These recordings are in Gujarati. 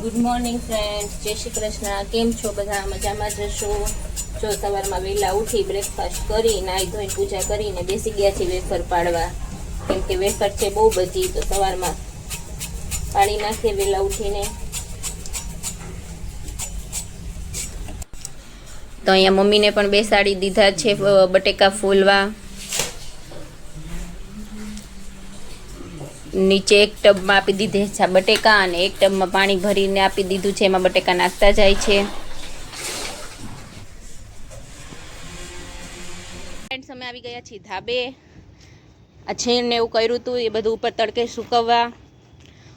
ગુડ મોર્નિંગ ફ્રેન્ડ્સ જય શ્રી કૃષ્ણ. કેમ છો બધા? મજામાં જ હશો જો સવારમાં વહેલા ઉઠી બ્રેકફાસ્ટ કરી નાહી ધોઈ પૂજા કરીને બેસી ગયા છીએ વેફર પાડવા. કેમ કે વેફર છે બહુ બધી, તો સવારમાં પાડી નાખીએ, વહેલા ઉઠીને. તો અહીંયા મમ્મીને પણ બેસાડી દીધા છે બટેકા ફોલવા. નીચે એક ટબમાં આપી દીધે છે બટેકા અને એક ટબમાં પાણી ભરીને આપી દીધું છે. એમાં બટેકા નાખતા જાય છે. ફ્રેન્ડ્સ અમે આવી ગયા છીએ ધાબે. આ છીણ ને એવું કર્યું હતું એ બધું ઉપર તડકે સુકવવા.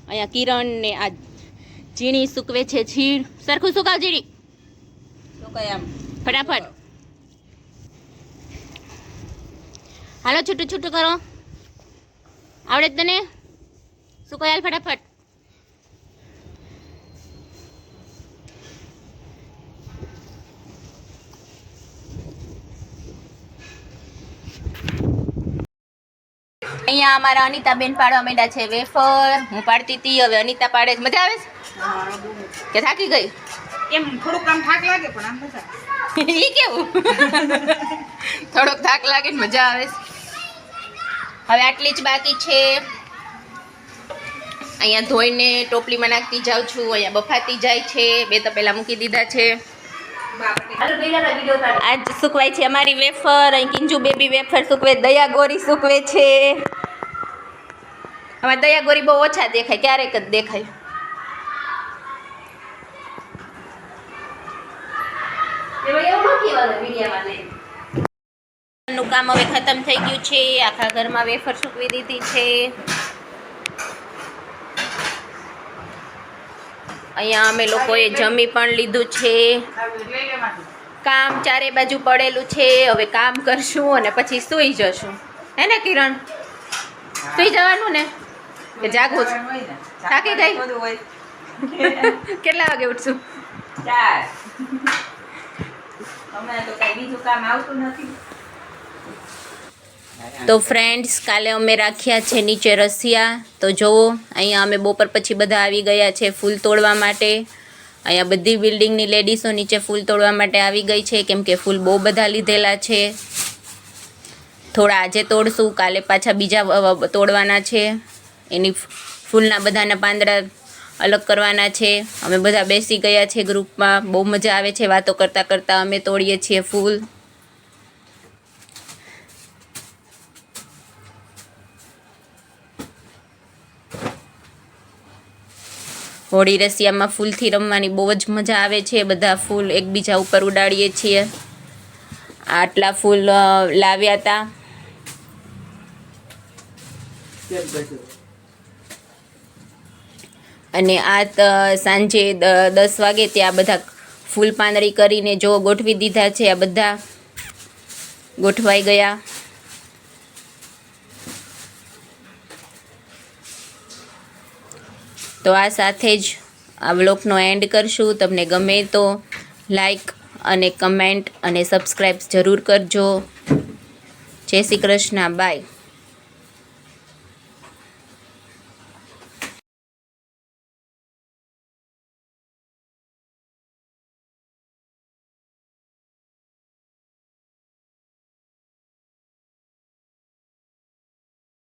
અહીંયા કિરણ ને આ ઝીણી સૂકવે છે છીણ. સરખું સુકાવ ઝીણી. સુકાય ફટાફટ. હાલો છૂટું છૂટું કરો. આવડે તને? હાલ ફટાફટ. અહીંયા અમારા અનિતાબેન પાડવા માંડ્યા છે વેફર. હું પાડતી હતી હવે અનિતા પાડે છે. મજા આવે છે? કે થાકી ગઈ? એમ થોડુંક આમ થાક લાગે પણ આમ મજા ઈ કેવું? થોડોક થાક લાગે ને મજા આવે છે. હવે આટલી જ બાકી છે. અહીંયા ધોઈને ટોપલીમાં નાખતી જાઉં છું, અહીંયા બફાતી જાય છે, બે તો પહેલા મૂકી દીધા છે. આજ સુકવાય છે અમારી વેફર, અહીં કિંજુ બેબી વેફર સુકવે, દયા ગોરી સુકવે છે. અમારે દયા ગોરી બહુ ઓછા દેખાય, ક્યારેક જ દેખાય. નું કામ હવે ખતમ થઈ ગયું છે, આખા ઘરમાં વેફર સૂકવી દીધી છે. અહીંયા અમે લોકોએ જમી પણ લીધું છે. કામ ચારે બાજુ પડેલું છે. હવે કામ કરશું અને પછી સૂઈ જશું. હે ને કિરણ? સૂઈ જવાનું ને? કે જાગવું? થાકી ગઈ? કેટલા વાગે ઉઠશું? ચાર. તો કઈ બીજું કામ આવતું નથી. તો ફ્રેન્ડ્સ કાલે અમે રાખ્યા છે નીચે રસિયા. તો જુઓ અહીંયા અમે બપોર પછી બધા આવી ગયા છે ફૂલ તોડવા માટે. અહીંયા બધી બિલ્ડિંગની લેડીઝો નીચે ફૂલ તોડવા માટે આવી ગઈ છે, કેમ કે ફૂલ બહુ બધા લીધેલા છે. થોડા આજે તોડશું, કાલે પાછા બીજા તોડવાના છે. એની ફૂલના બધાના પાંદડા અલગ કરવાના છે. અમે બધા બેસી ગયા છે ગ્રુપમાં બહુ મજા આવે છે વાતો કરતાં કરતાં અમે તોડીએ છીએ ફૂલ. હોળી રસિયામાં ફૂલથી રમવાની બહુ જ મજા આવે છે. બધા ફૂલ એકબીજા ઉપર ઉડાડીએ છીએ. આટલા ફૂલ લાવ્યા હતા અને આ સાંજે દસ વાગે ત્યાં બધા ફૂલ પાંદડી કરીને જો ગોઠવી દીધા છે. આ બધા ગોઠવાઈ ગયા. તો આ સાથે જ આ વ્લોગનો એન્ડ કરશું. તમને ગમે તો લાઈક અને કમેન્ટ અને સબસ્ક્રાઈબ જરૂર કરજો. જય શ્રી કૃષ્ણ. બાય